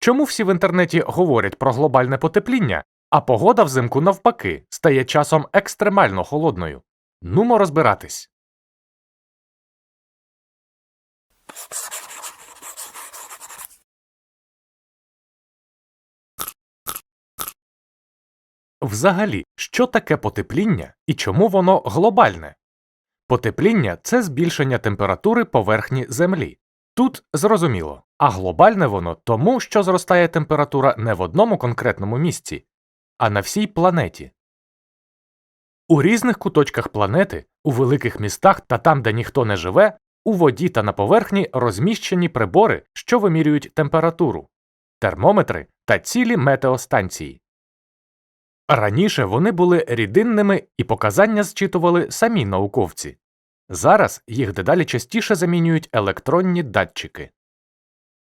Чому всі в інтернеті говорять про глобальне потепління, а погода взимку навпаки стає часом екстремально холодною? Нумо розбиратись. Взагалі, що таке потепління і чому воно глобальне? Потепління це збільшення температури поверхні Землі. Тут зрозуміло, а глобальне воно тому, що зростає температура не в одному конкретному місці, а на всій планеті. У різних куточках планети, у великих містах та там, де ніхто не живе, у воді та на поверхні розміщені прибори, що вимірюють температуру, термометри та цілі метеостанції. Раніше вони були рідинними і показання зчитували самі науковці. Зараз їх дедалі частіше замінюють електронні датчики.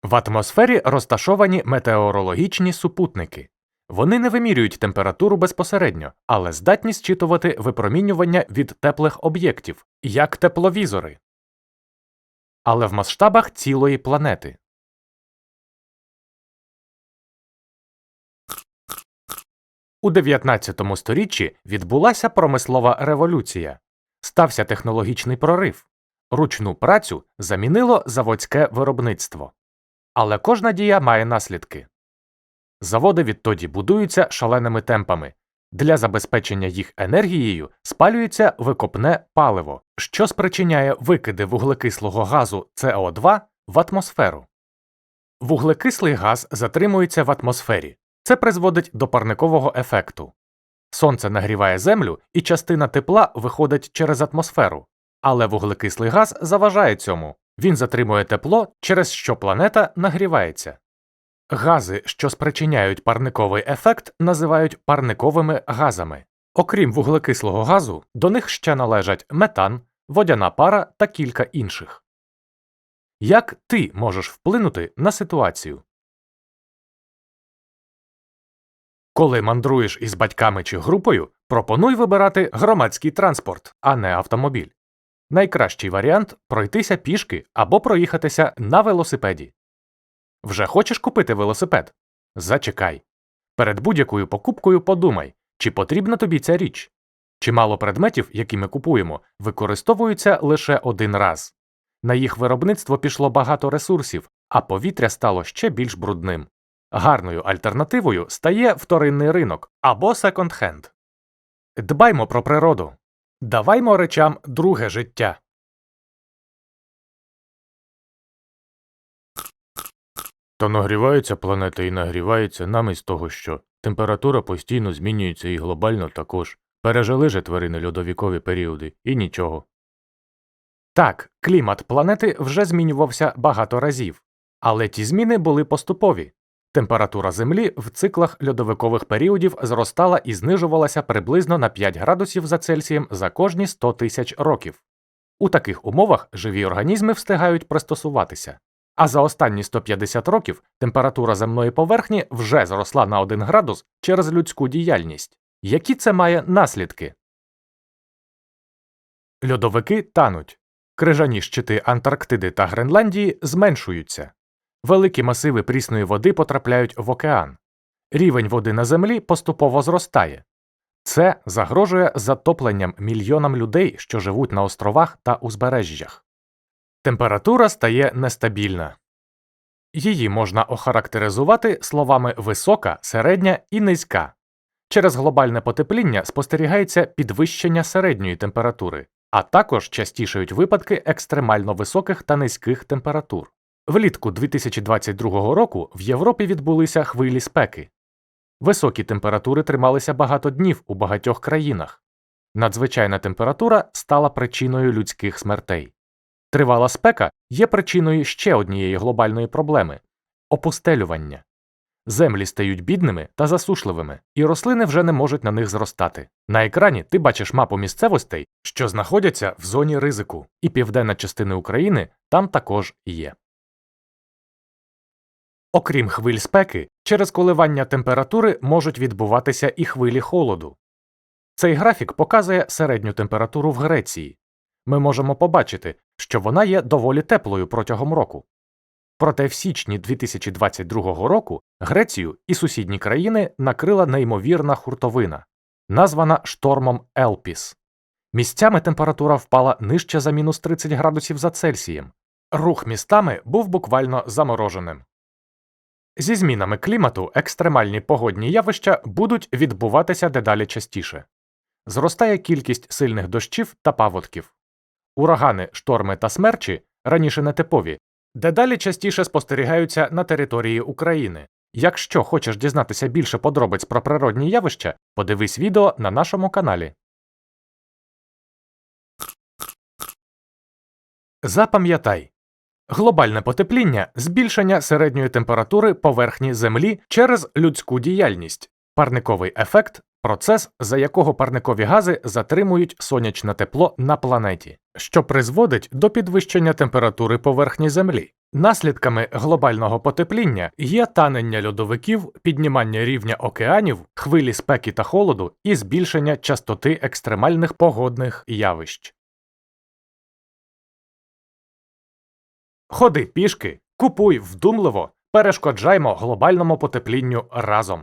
В атмосфері розташовані метеорологічні супутники. Вони не вимірюють температуру безпосередньо, але здатні зчитувати випромінювання від теплих об'єктів, як тепловізори. Але в масштабах цілої планети. У 19 сторіччі відбулася промислова революція, стався технологічний прорив, ручну працю замінило заводське виробництво. Але кожна дія має наслідки. Заводи відтоді будуються шаленими темпами. Для забезпечення їх енергією спалюється викопне паливо, що спричиняє викиди вуглекислого газу СО2 в атмосферу. Вуглекислий газ затримується в атмосфері. Це призводить до парникового ефекту. Сонце нагріває землю, і частина тепла виходить через атмосферу, але вуглекислий газ заважає цьому. Він затримує тепло, через що планета нагрівається. Гази, що спричиняють парниковий ефект, називають парниковими газами. Окрім вуглекислого газу, до них ще належать метан, водяна пара та кілька інших. Як ти можеш вплинути на ситуацію? Коли мандруєш із батьками чи групою, пропонуй вибирати громадський транспорт, а не автомобіль. Найкращий варіант пройтися пішки або проїхатися на велосипеді. Вже хочеш купити велосипед? Зачекай. Перед будь-якою покупкою подумай, чи потрібна тобі ця річ. Чимало предметів, які ми купуємо, використовуються лише один раз. На їх виробництво пішло багато ресурсів, а повітря стало ще більш брудним. Гарною альтернативою стає вторинний ринок або секонд-хенд. Дбаймо про природу. Даваймо речам друге життя. То нагрівається планета і нагрівається нам із того, що температура постійно змінюється і глобально також. Пережили же тварини льодовікові періоди, і нічого. Так, клімат планети вже змінювався багато разів, але ті зміни були поступові. Температура Землі в циклах льодовикових періодів зростала і знижувалася приблизно на 5 градусів за Цельсієм за кожні 100 тисяч років. У таких умовах живі організми встигають пристосуватися. А за останні 150 років температура земної поверхні вже зросла на 1 градус через людську діяльність. Які це має наслідки? Льодовики тануть. Крижані щити Антарктиди та Гренландії зменшуються. Великі масиви прісної води потрапляють в океан. Рівень води на землі поступово зростає. Це загрожує затопленням мільйонам людей, що живуть на островах та узбережжях. Температура стає нестабільна. Її можна охарактеризувати словами висока, середня і низька. Через глобальне потепління спостерігається підвищення середньої температури, а також частішають випадки екстремально високих та низьких температур. Влітку 2022 року в Європі відбулися хвилі спеки. Високі температури трималися багато днів у багатьох країнах. Надзвичайна температура стала причиною людських смертей. Тривала спека є причиною ще однієї глобальної проблеми опустелювання. Землі стають бідними та засушливими, і рослини вже не можуть на них зростати. На екрані ти бачиш мапу місцевостей, що знаходяться в зоні ризику, і південна частина України там також є. Окрім хвиль спеки, через коливання температури можуть відбуватися і хвилі холоду. Цей графік показує середню температуру в Греції. Ми можемо побачити, що вона є доволі теплою протягом року. Проте в січні 2022 року Грецію і сусідні країни накрила неймовірна хуртовина, названа штормом Елпіс. Місцями температура впала нижче за мінус 30 градусів за Цельсієм. Рух містами був буквально замороженим. Зі змінами клімату екстремальні погодні явища будуть відбуватися дедалі частіше. Зростає кількість сильних дощів та паводків. Урагани, шторми та смерчі, раніше нетипові, дедалі частіше спостерігаються на території України. Якщо хочеш дізнатися більше подробиць про природні явища, подивись відео на нашому каналі. Запам'ятай, глобальне потепління збільшення середньої температури поверхні Землі через людську діяльність, парниковий ефект процес, за якого парникові гази затримують сонячне тепло на планеті, що призводить до підвищення температури поверхні Землі. Наслідками глобального потепління є танення льодовиків, піднімання рівня океанів, хвилі спеки та холоду і збільшення частоти екстремальних погодних явищ. Ходи пішки, купуй вдумливо, перешкоджаймо глобальному потеплінню разом.